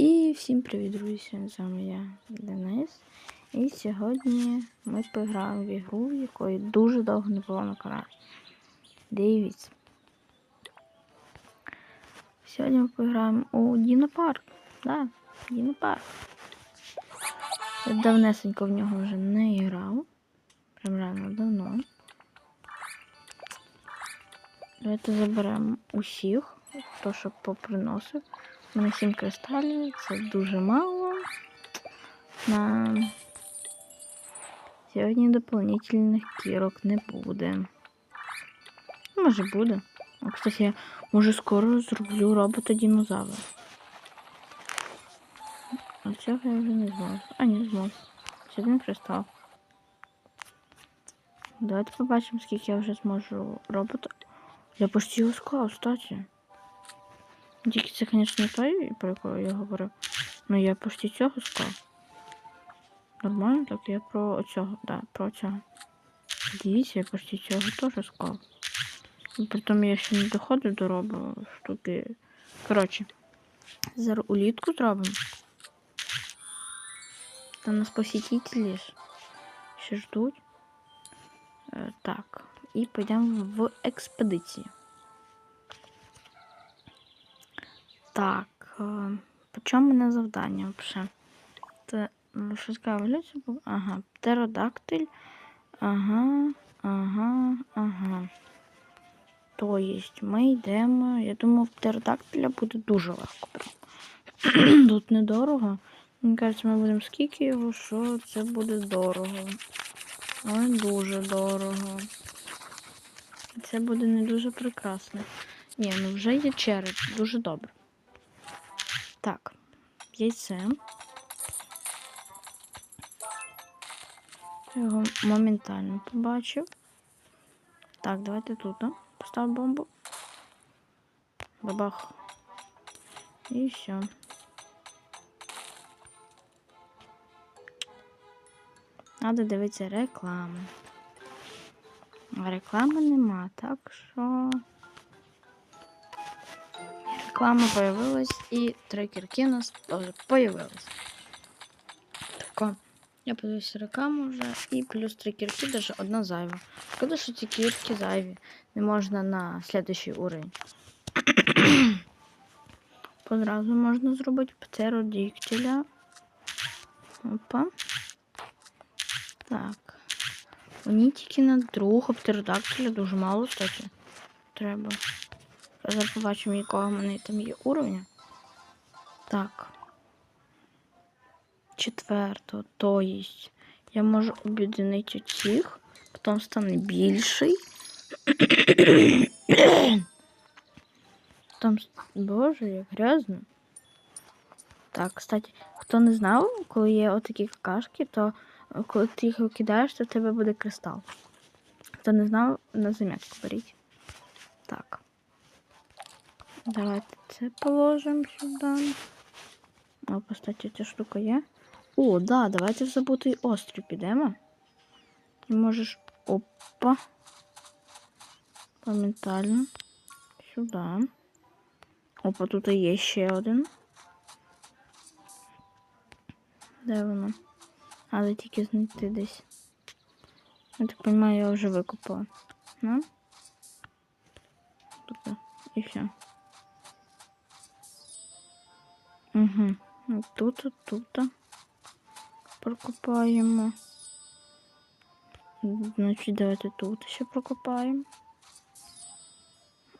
І всім привіт, друзі! З вами я Денис. І сьогодні ми пограємо в ігру, якої дуже довго не було на каналі. Дивіться. Сьогодні ми пограємо у Дінопарк. Да, Дінопарк. Я давнесенько в нього вже не грав. Прям реально давно. Давайте заберемо усіх, хто щоб поприносив. Мене 7 кристалів, це дуже мало. На сьогодні дополнительних кірок не буде. Може буде. А, кстати, я може скоро зроблю робота динозавра. А цього я вже не зможу. А, не зможу. Це один кристал. Давайте побачимо, скільки я вже зможу робота. Я почти його склав, кстати. Тільки це, звісно, не той, про якого я говорив. Ну я почти цього склав. Нормально, так я про цього, да, про цього. Дивіться, я почти цього теж склав. І Притом я ще не доходив до робу штуки. Коротше, зараз улітку зробимо. Там нас посетителі ще ждуть. Е, так, і підемо в експедицію. Так, е, по мене завдання взагалі? Це ну, що цікаво, Ага, птеродактиль. Ага, ага, ага. То єсть, ми йдемо. Я думаю, птеродактиля буде дуже легко. Тут недорого. Мені кажеться, ми будемо скільки його, що це буде дорого. Ой, дуже дорого. Це буде не дуже прекрасно. Ні, ну вже є череп, дуже добре. Так, яйце. Його моментально побачив. Так, давайте тут а? постав бомбу. Бабах. І все. Надо дивитися рекламу. Реклами нема, так що. Реклама появилась і три кірки у нас теж появились. Тако. Я подивився рекламу вже і плюс три кірки, даже одна зайва. Шкода, що ці кірки зайві. Не можна на следующий уровень. Одразу можна зробити птеродіктиля. Опа. Так. Мені тільки на другого птеродактиля дуже мало, кстати. Треба. Зараз побачимо, якого в мене там є уровня. Так. Четверто, то есть я можу об'єднати цих, потім стане більший. Там, боже, як грязно. Так, кстати, хто не знав, коли є отакі какашки, то коли ти їх викидаєш, то в тебе буде кристал. Хто не знав, на зам'ятку беріть. Так. Давайте це положимо сюди. О, кстати, ця штука є. О, да, давайте в забутий острів підемо. І можеш. Опа. Моментально. Сюди. Опа, тут є ще один. Де воно? Але тільки знайти десь. Я так розумію, я вже викупила. Ну? Тут. І все. Угу. Тут, тут. Прокопаємо. Значить, давайте тут ще прокопаємо.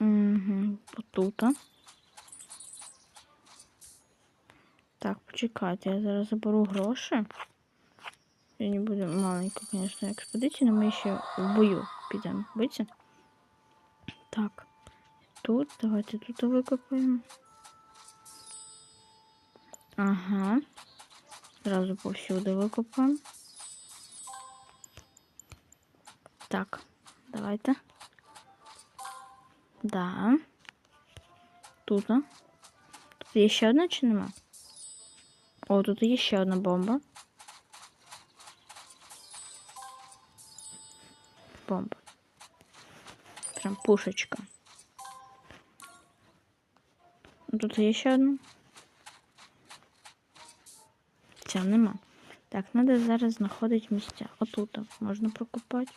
Угу, тут. Так, почекайте, я зараз заберу гроші. Я не буду маленьку, звісно, експедицію, але ми ще в бою підемо. Биться? Так. Тут, давайте тут викопаємо. Ага. Зразу повсюди викопаємо. Так, давайте. Да. Тут. а? Тут є ще одна чи нема? О, тут є ще одна бомба. Бомба. Прям пушечка. Тут є ще одна. Все, нема. Так, треба зараз знаходити місця. Отут можна прокопати.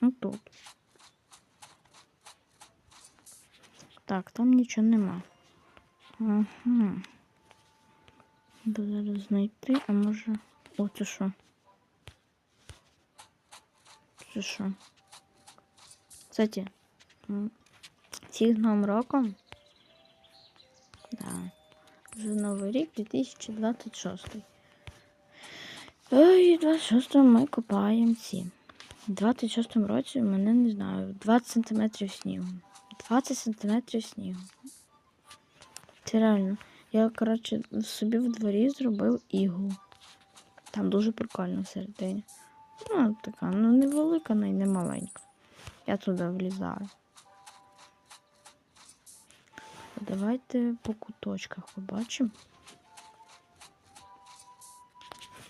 Отут. Так, там нічого нема. Ага. Треба зараз знайти, а може. О, це що? Це що? Кстати, м, всіх Новим роком. Вже новий рік 2026. Ой, 26 ми копаємо ці. У 26 році мене не знаю, 20 см снігу. 20 см снігу. Це реально. Я, коротше, собі в дворі зробив іглу. Там дуже прикольно всередині. Ну, така, ну не велика, ну і не маленька. Я туди влізаю. Давайте по куточках побачимо.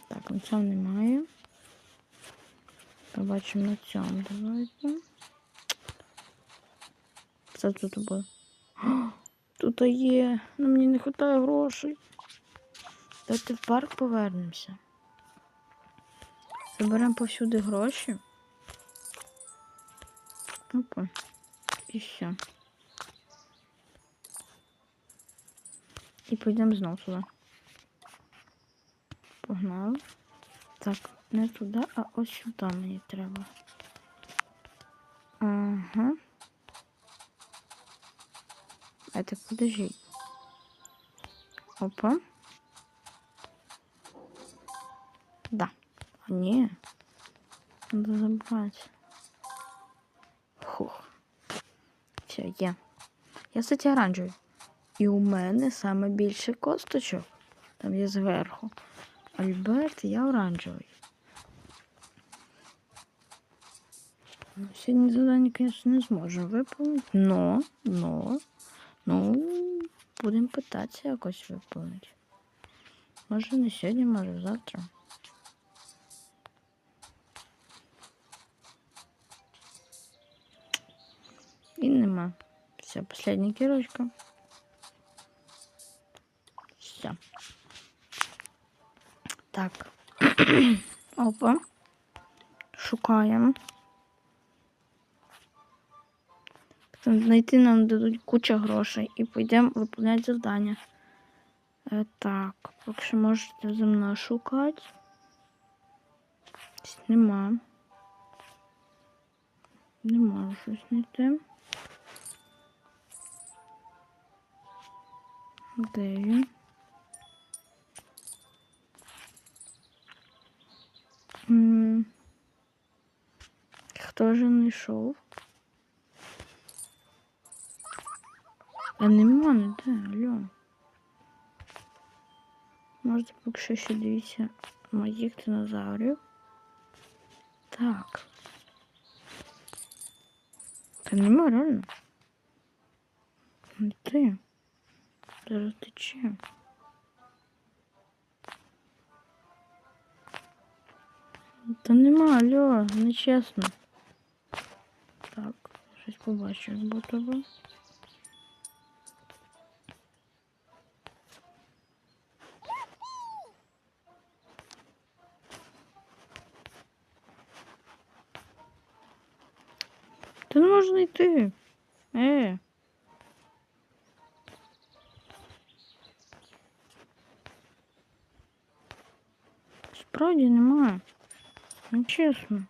Так, на цьому немає. Побачимо на цьому. Давайте. Це тут буде. Тут є. Ну мені не вистачає грошей. Давайте в парк повернемося. Заберемо повсюди гроші. Опа. І все. І підемо знову сюди. Погнали. Так, не туди, а ось сюди мені треба. Ага. А так подожди. Опа. Да. А, не. Надо забрать. Фух. Все, є. Я, кстати, оранжевий. І у мене саме більше косточок. Там є зверху. Альберт, я оранжевий. Ну, Сьогодні завдання, звісно, не зможемо виповнити. Но, но, ну, будемо питатися якось виповнити. Може не сьогодні, може завтра. І нема. Все, последня кірочка. Все. Так. Опа. Шукаємо. Там знайти нам дадуть куча грошей і підемо виповняти завдання. Е, так, поки що можете за мною шукати. Нема. Не можу щось знайти. Де він? Хто ж не? А нема ніде, алло. Можете поки що ще дивіться моїх динозаврів. Так. Та нема реально. Ти. Зараз тече. Та нема, алло, нечесно. Так, щось побачив бо тебе. Та не можна йти. Е. Справді немає. Ну чесно.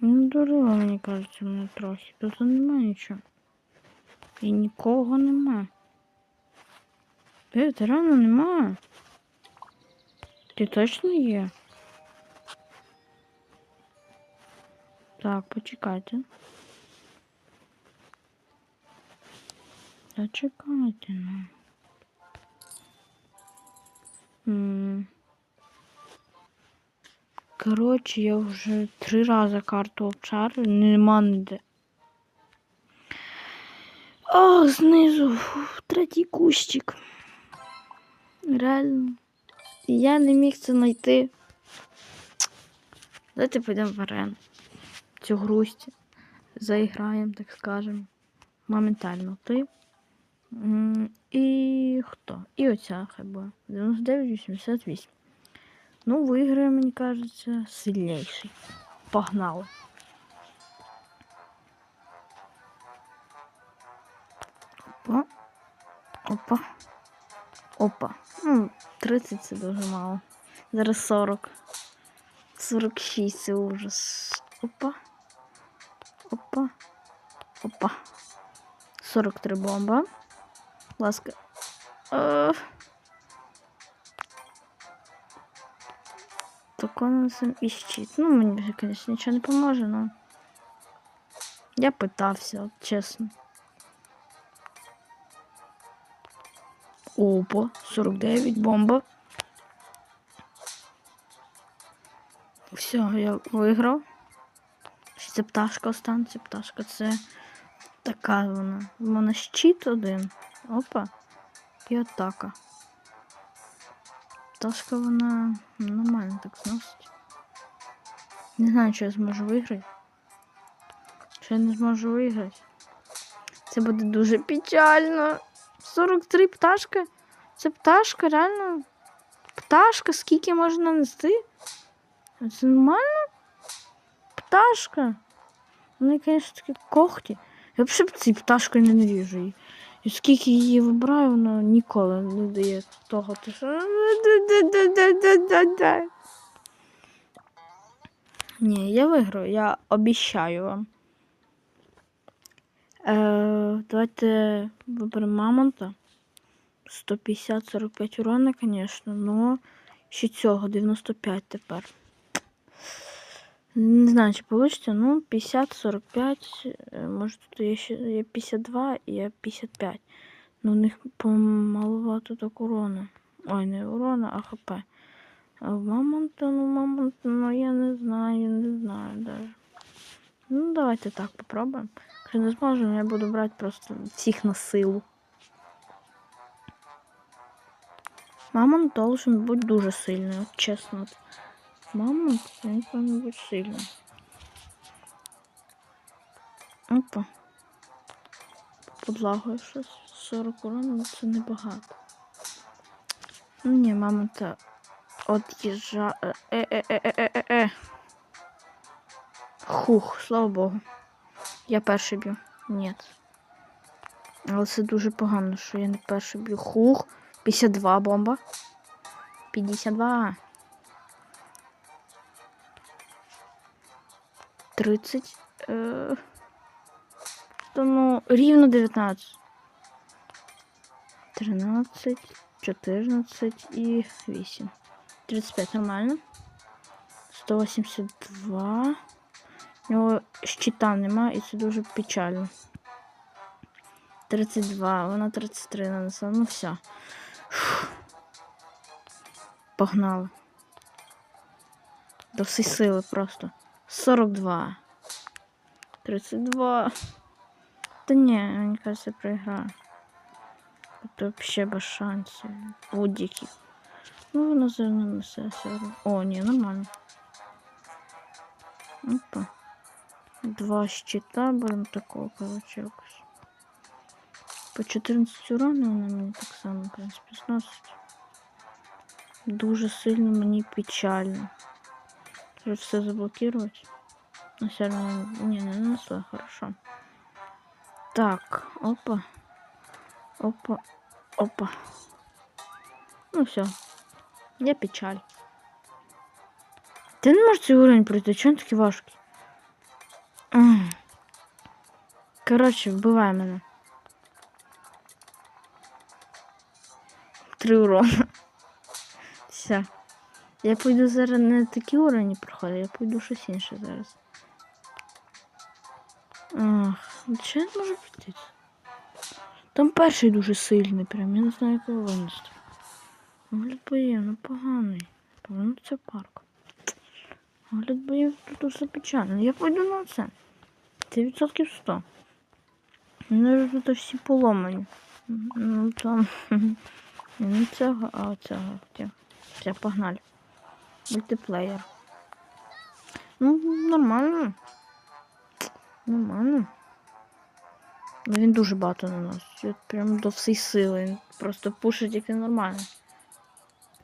Ну дурила, мені кажеться, мене трохи. Тут немає нічого. І нікого нема. Е, ти реально немає. Ти точно є? Так, почекайте. Зачекайте, ну. Коротше, я вже три рази карту обчарю, нема ніде. Ох, знизу, третій кущик. Реально. Я не міг це знайти. Давайте підемо в арену. Цю грусть заіграємо, так скажемо. Моментально. Ти І хто? І оця хай буде. 99,88. Ну, виграє, мені кажеться, сильніший. Погнали. Опа. Опа. Опа. Ну, 30 це дуже мало. Зараз 40. 46 це ужас. Опа. Опа. Опа. 43 бомба. Ласка. Е. Так он сам і щит. Ну, мені вже, звісно, нічого не поможе, но. Я питався, чесно. Опа, 49, бомба. Все, я виграв. Це пташка останеться. Пташка це така вона. Вона щит один. Опа. І атака. Пташка вона нормально так зносить. Не знаю, чи я зможу виграти. Чи я не зможу виграти. Це буде дуже печально. 43 пташка. Це пташка, реально. Пташка, скільки можна нести? Це нормально? Пташка. Вони, звісно, такі когті. Я взагалі ці пташки ненавижу її. І скільки її вибираю, вона ніколи не дає того. що- Ні, я виграю, я обіщаю вам. Е, давайте виберемо мамонта. 150-45 урона, звісно, но ще цього 95 тепер. Не знаю, чи вийде, ну 50-45, е, може тут є ще є 52 і є 55. Ну, у них помалувато так урона. Ой, не урона, а хп. А в мамонта, ну мамонта, ну я не знаю, я не знаю даже. Ну, давайте так попробуємо. Якщо не зможемо, я буду брати просто всіх на силу. Мамонт должен бути дуже сильний, от чесно. Він повинен бути сильний. Опа. Подлагою щось. 40 урона, ну це небагато. Ну ні, мамонта от'їжджа. Е-е-е-е-е-е. Хух, слава Богу. Я перший б'ю. Ні. Але це дуже погано, що я не перший б'ю. Хух. 52 бомба. 52. 30. Е... То ну, рівно 19. 13, 14 і 8. 35 нормально. 182. У нього щита нема і це дуже печально. 32, вона 33 нанесла. Ну все. Фух. Погнали. До всей сили просто. 42. 32. Та ні, мені кажется, проіграю. Це вообще без шансів. Будь-яких. Ну, зерно несе все одно. О, ні, нормально. Опа. Два щита, беремо такого, короче, якось. По 14 урона вона мені так само, в принципі, зносить. Дуже сильно мені печально. Треба все заблокувати. Но все равно не не нанесла, хорошо. Так, опа. Опа. Опа. Ну все. Я печаль. Ти не можеш цей уровень пройти, чого він такий важкий? Ах. Коротше, вбивай мене. Три урона. Все. Я пойду зараз не такі уровні проходити, я пойду щось інше зараз. Ах, чи я можу пройти? Там перший дуже сильний, прям, я не знаю, як його винести. Огляд боїв, ну поганий. Це парк. Огляд боїв тут дуже печально. Я пойду на це. Це відсотків 100. Вони ж тут всі поломані. Ну там. Не цього, а оцього хотів. Все, погнали. Мультиплеєр. Ну, нормально. Нормально. Ну він дуже багато наносить. Прям до всей сили. Він просто пушить як він нормально.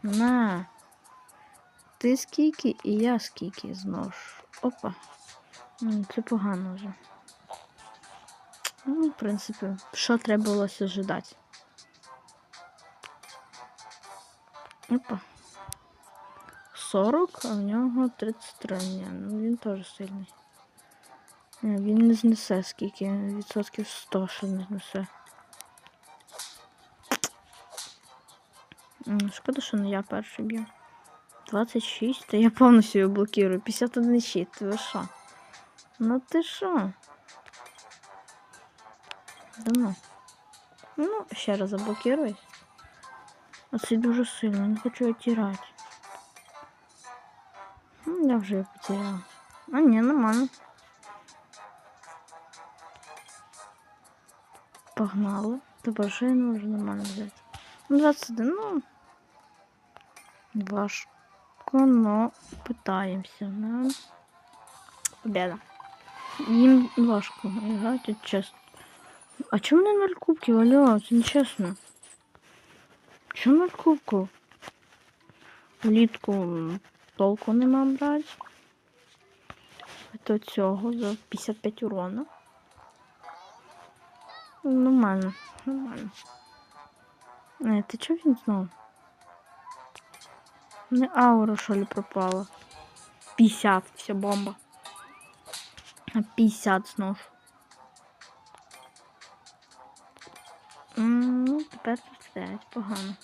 На. Ти скільки і я скільки знову. Опа. Це погано вже. Ну, в принципі, що треба було ожидати. Опа. 40, а в нього 33. Ні, ну він теж сильний. Ні, він не знесе скільки, відсотків 100 ще не знесе. Шкода, що не я перший б'ю. 26, та я повністю його блокирую. 51 щит, ви що? Ну ти що? Давно. Ну, ще раз заблокируй. Оце дуже сильно, не хочу отирати. Ну, я вже його потеряла. А ні, нормально. Тепер що я не нормально взяти. Ну, 21, ну. Важко, но питаємося. Да? Победа. Їм важко грати, чесно. А чому не ноль кубків? Алло, це нечесно. Чому ноль кубків? Влітку м, толку нема брати. До цього за 55 урона. Нормально, нормально. Не, ти чого він знов? Не аура, що ли, пропала? 50, вся бомба. А 50 знов. Ну, тепер 39, погано.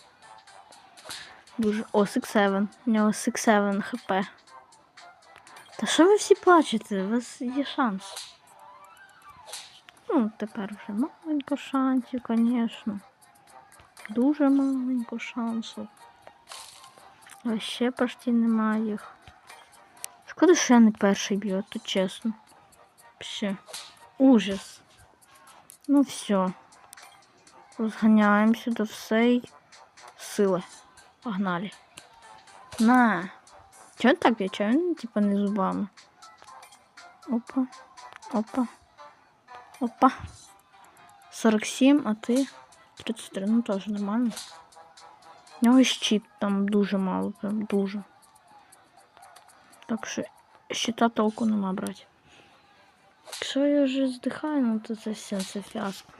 Дуже. О, 6-7. У нього 6-7 хп. Та що ви всі плачете? У вас є шанс. Ну, тепер вже маленько шансів, звісно. Дуже маленько шансів. А ще почти немає їх. Шкода, що я не перший б'ю, то чесно. Ще. Ужас. Ну все. Розганяємося до всей сили. Погнали. На. Чого він так б'є? Він, типа, не зубами? Опа. Опа. Опа. 47, а ти 33. Ну теж нормально. У нього щит там дуже мало, прям дуже. Так що щита толку нема брати. Якщо я вже здихаю, ну то це все, це фіаско.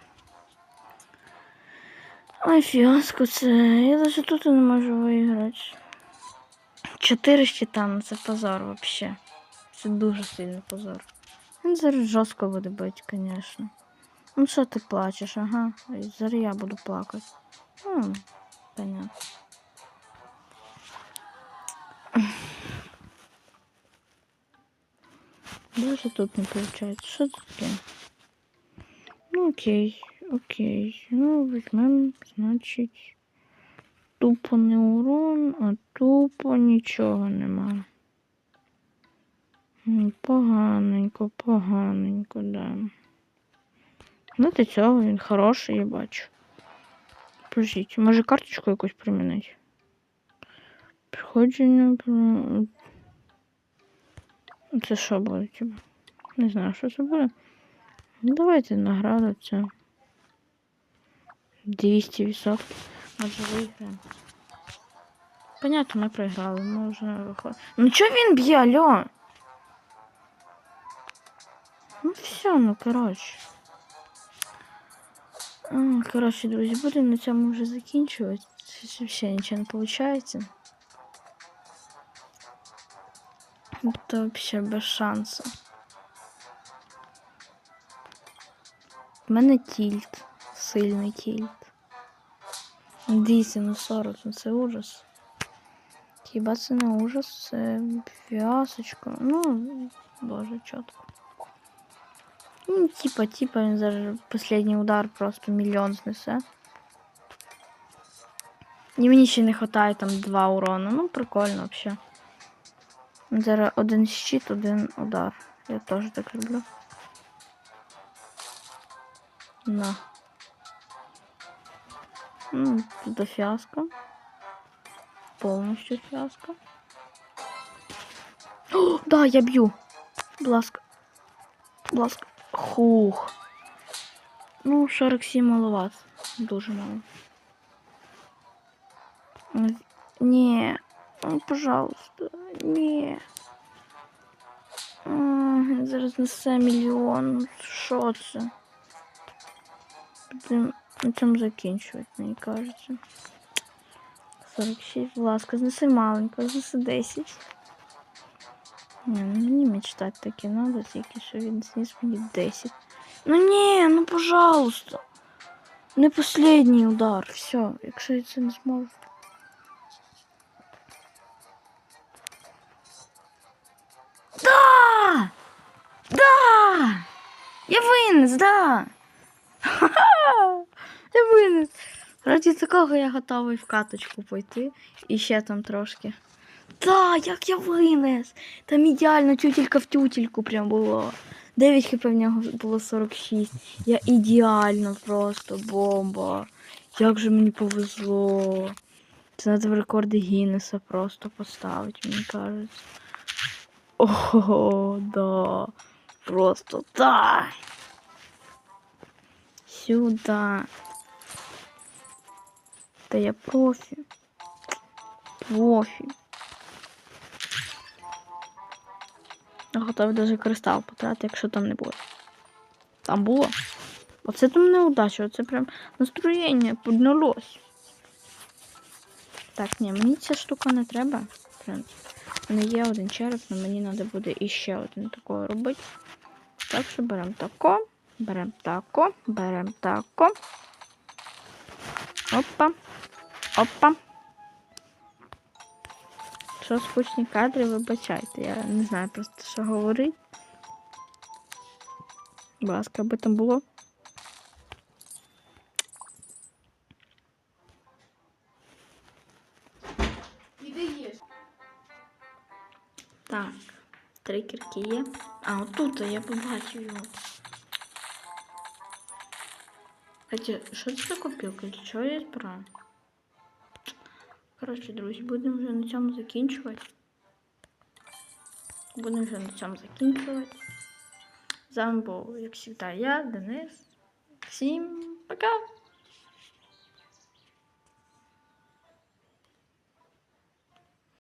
Ой, фіаско це. Я навіть тут не можу виграти. Чотири щита, ну це позор вообще. Це дуже сильний позор. Він зараз жорстко буде бити, звісно. Ну що ти плачеш, ага. Зараз я буду плакати. Ну, понятно. Даже тут не получается. Что таке? Ну окей, окей. Ну, візьмемо, значить. Тупо не урон, а тупо нічого нема. Поганенько, поганенько, да. Ну, до цього він хороший, я бачу. Подождіть, може карточку якусь примінити? Приходження про. Це що буде? Не знаю, що це буде. Давайте награда це. 200 відсотків. Може виграємо. Понятно, ми проіграли, ми вже виходимо. Ну чого він б'є, алло? Ну все, ну коротше. Коротше, друзі, будемо на цьому вже закінчувати. Ще нічого не виходить. Это вообще без шансу. У мене тільт. Сильний тільт. Дійсно, ну 40, ну це ужас. Хіба це не ужас, це в'язочка. Ну, боже, чітко. Ну, типа, типа, він зараз последній удар просто мільйон знесе. І мені ще не вистачає там два урона. Ну, прикольно взагалі. Зараз один щит, один удар. Я теж так люблю. На. Ну, тут до фіаско. Повністю фіаско. О, да, я б'ю. Будь ласка. Будь ласка. Хух. Ну, 47 маловато. Дуже мало. М, Ні. Ну, пожалуйста. Ні. А, Він зараз несе мільйон. Ну, Що це? Будемо на цьому закінчувати, мені кажеться. 46, будь ласка, знеси маленько, знеси 10. Ні, ну мені мечтати таке надо, тільки що він зніс мені 10. Ну ні, ну пожалуйста. Не последній удар. Все, якщо я це не зможу. Да! Да! Я винес, да! Ха-ха! Я винес. Раді такого я готовий в каточку пойти. І ще там трошки. Да, як я винес! Там ідеально тютелька в тютельку прям було. 9 хп в нього було 46. Я ідеально просто бомба. Як же мені повезло. Це треба в рекорди Гіннеса просто поставити, мені кажеться. Ого, да. Просто да. Сюда. Та я профі. Профі. Готовий даже кристал потратити, якщо там не буде. Там було. Оце там неудача, оце прям настроєння піднялось. Так, ні, мені ця штука не треба. У мене є один череп, але мені треба буде іще один такого робити. Так що беремо тако, беремо тако, беремо тако. Опа. Опа. Що скучні кадри, вибачайте. Я не знаю просто, що говорити. Будь ласка, аби там було. Так, три кірки є. А, отут я побачив його. Хоча, що це за копілка? Чого я збираю? Коротше, друзі, будемо вже на цьому закінчувати. Будемо вже на цьому закінчувати. З вами був, як завжди, я, Денис. Всім пока!